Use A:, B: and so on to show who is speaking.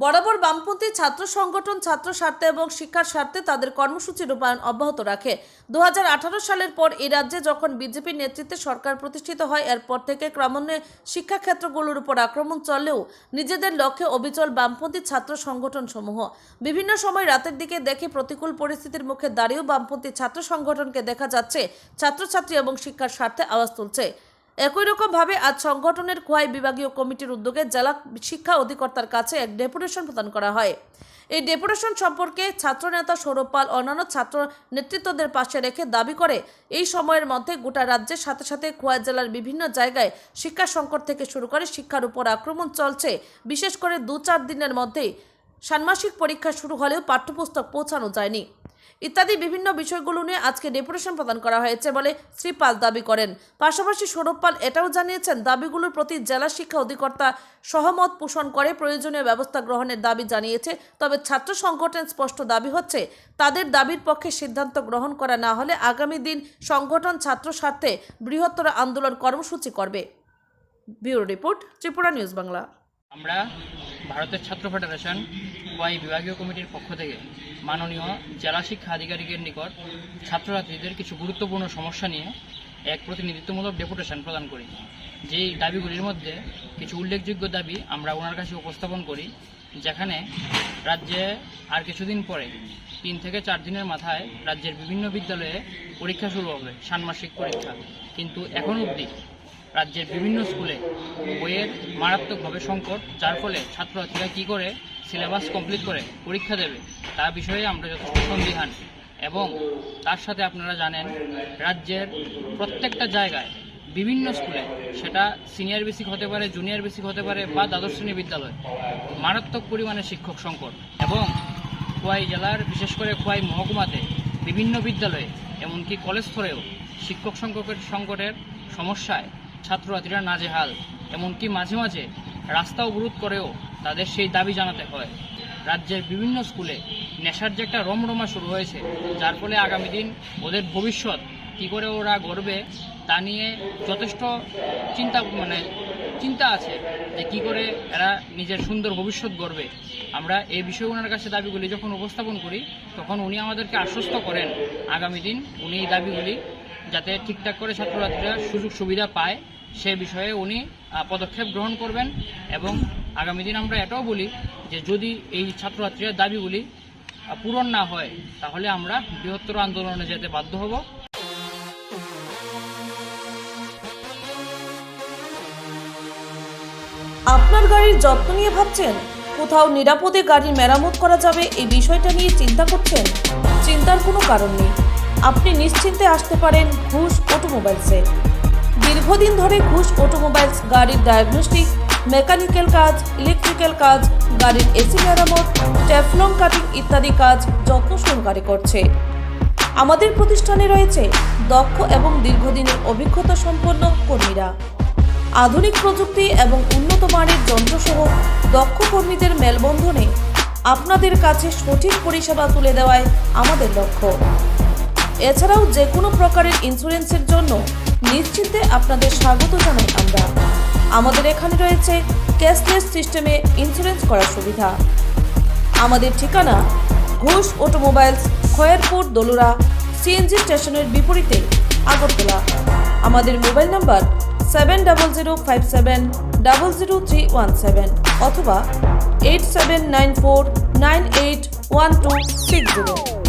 A: বরাবর বামপন্থী ছাত্র সংগঠন ছাত্র স্বার্থে এবং শিক্ষার স্বার্থে তাদের কর্মসূচি রূপায়ণ অব্যাহত রাখে। দু হাজার আঠারো সালের পর এই রাজ্যে যখন বিজেপির নেতৃত্বে সরকার প্রতিষ্ঠিত হয়, এরপর থেকে ক্রমান্বয়ে শিক্ষাক্ষেত্রগুলোর উপর আক্রমণ চললেও নিজেদের লক্ষ্যে অবিচল বামপন্থী ছাত্র সংগঠন সমূহ বিভিন্ন সময় রাতের দিকে দেখে প্রতিকূল পরিস্থিতির মুখে দাঁড়িয়েও বামপন্থী ছাত্র সংগঠনকে দেখা যাচ্ছে, ছাত্রছাত্রী এবং শিক্ষার স্বার্থে আওয়াজ তুলছে। একই রকমভাবে আজ সংগঠনের খোয়াই বিভাগীয় কমিটির উদ্যোগে জেলা শিক্ষা অধিকর্তার কাছে এক ডেপুটেশন প্রদান করা হয়। এই ডেপুটেশন সম্পর্কে ছাত্রনেতা সৌরভ পাল অন্যান্য ছাত্র নেতৃত্বদের পাশে রেখে দাবি করে, এই সময়ের মধ্যে গোটা রাজ্যের সাথে সাথে খোয়াই জেলার বিভিন্ন জায়গায় শিক্ষা সংকট থেকে শুরু করে শিক্ষার উপর আক্রমণ চলছে। বিশেষ করে দু চার দিনের মধ্যেই ষান্মাসিক পরীক্ষা শুরু হলেও পাঠ্যপুস্তক পৌঁছানো যায়নি। ইত্যাদি বিভিন্ন বিষয়গুলো নিয়ে আজকে ডেপুটেশন প্রদান করা হয়েছে বলে শ্রী পাল দাবি করেন। পাশাপাশি সৌরভ পাল এটাও জানিয়েছেন, দাবিগুলোর প্রতি জেলা শিক্ষা অধিকর্তা সহমত পোষণ করে প্রয়োজনীয় ব্যবস্থা গ্রহণের দাবি জানিয়েছে। তবে ছাত্র সংগঠনের স্পষ্ট দাবি হচ্ছে, তাদের দাবির পক্ষে সিদ্ধান্ত গ্রহণ করা না হলে আগামী দিন সংগঠন ছাত্র স্বার্থে বৃহত্তর আন্দোলন কর্মসূচি করবে। Bureau report, Tripura news Bangla.
B: আমরা ভারতের ছাত্র ফেডারেশন ওয়াই বিভাগীয় কমিটির পক্ষ থেকে মাননীয় জেলা শিক্ষা আধিকারিকের নিকট ছাত্রছাত্রীদের কিছু গুরুত্বপূর্ণ সমস্যা নিয়ে এক প্রতিনিধিত্বমূলক ডেপুটেশন প্রদান করি। যেই দাবিগুলির মধ্যে কিছু উল্লেখযোগ্য দাবি আমরা ওনার কাছে উপস্থাপন করি, যেখানে রাজ্যে আর কিছুদিন পরে, তিন থেকে চার দিনের মাথায় রাজ্যের বিভিন্ন বিদ্যালয়ে পরীক্ষা শুরু হবে, ষান্মাসিক পরীক্ষা। কিন্তু এখন অবধি রাজ্যের বিভিন্ন স্কুলে বইয়ের মারাত্মকভাবে সংকট, যার ফলে ছাত্রছাত্রীরা কী করে সিলেবাস কমপ্লিট করে পরীক্ষা দেবে, তা বিষয়ে আমরা যথেষ্ট সন্দিহান। এবং তার সাথে আপনারা জানেন, রাজ্যের প্রত্যেকটা জায়গায় বিভিন্ন স্কুলে, সেটা সিনিয়র বেসিক হতে পারে, জুনিয়র বেসিক হতে পারে বা দ্বাদশ শ্রেণি বিদ্যালয়, মারাত্মক পরিমাণে শিক্ষক সংকট। এবং খোয়াই জেলার, বিশেষ করে খোয়াই মহকুমাতে বিভিন্ন বিদ্যালয়ে, এমনকি কলেজ স্তরেও শিক্ষক সংকটের সংকটের সমস্যায় ছাত্রছাত্রীরা নাজেহাল। এমনকি মাঝে মাঝে রাস্তা অবরোধ করেও তাদের সেই দাবি জানাতে হয়। রাজ্যের বিভিন্ন স্কুলে নেশার যে একটা রমরমা শুরু হয়েছে, যার ফলে আগামী দিন ওদের ভবিষ্যৎ কী করে ওরা গড়বে তা নিয়ে যথেষ্ট চিন্তা মানে চিন্তা আছে যে কী করে এরা নিজের সুন্দর ভবিষ্যৎ গড়বে। আমরা এই বিষয়ে ওনার কাছে দাবিগুলি যখন উপস্থাপন করি, তখন উনি আমাদেরকে আশ্বস্ত করেন আগামী দিন উনি এই দাবিগুলি যাতে ঠিকঠাক করে ছাত্রছাত্রীরা সুযোগ সুবিধা পায়, সে বিষয়ে উনি পদক্ষেপ গ্রহণ করবেন এবং আগামী দিন আমরা এটাও বলি যে যদি এই ছাত্রছাত্রীরা দাবিগুলি পূরণ না হয়, তাহলে আমরা বৃহত্তর আন্দোলনে যেতে বাধ্য হব।
A: আপনার গাড়ির যত্ন নিয়ে ভাবছেন? কোথাও নিরাপদে গাড়ির মেরামত করা যাবে এই বিষয়টা নিয়ে চিন্তা করছেন? চিন্তার কোনো কারণ নেই। আপনি নিশ্চিন্তে আসতে পারেন ঘুষ অটোমোবাইলসে। দীর্ঘদিন ধরে ঘুষ অটোমোবাইলস গাড়ির ডায়াগনস্টিক মেকানিক্যাল কাজ, ইলেকট্রিক্যাল কাজ, গাড়ির এসি মেরামত, ট্যাফলং, কাটিং ইত্যাদি কাজ যত্ন সহকারে করছে। আমাদের প্রতিষ্ঠানে রয়েছে দক্ষ এবং দীর্ঘদিনের অভিজ্ঞতা সম্পন্ন কর্মীরা। আধুনিক প্রযুক্তি এবং উন্নত মানের যন্ত্রসহ দক্ষ কর্মীদের মেলবন্ধনে আপনাদের কাছে সঠিক পরিষেবা তুলে দেওয়ায় আমাদের লক্ষ্য। এছাড়াও যে কোনো প্রকারের ইন্স্যুরেন্সের জন্য নিশ্চিন্তে আপনাদের স্বাগত জানাই আমরা। আমাদের এখানে রয়েছে ক্যাশলেস সিস্টেমে ইন্স্যুরেন্স করার সুবিধা। আমাদের ঠিকানা ঘোষ অটোমোবাইলস, খয়েরপুর, দলুরা সিএনজি স্টেশনের বিপরীতে, আগরতলা। আমাদের mobile number seven double zero five seven double zero three one seven অথবা eight seven nine four nine eight one two six zero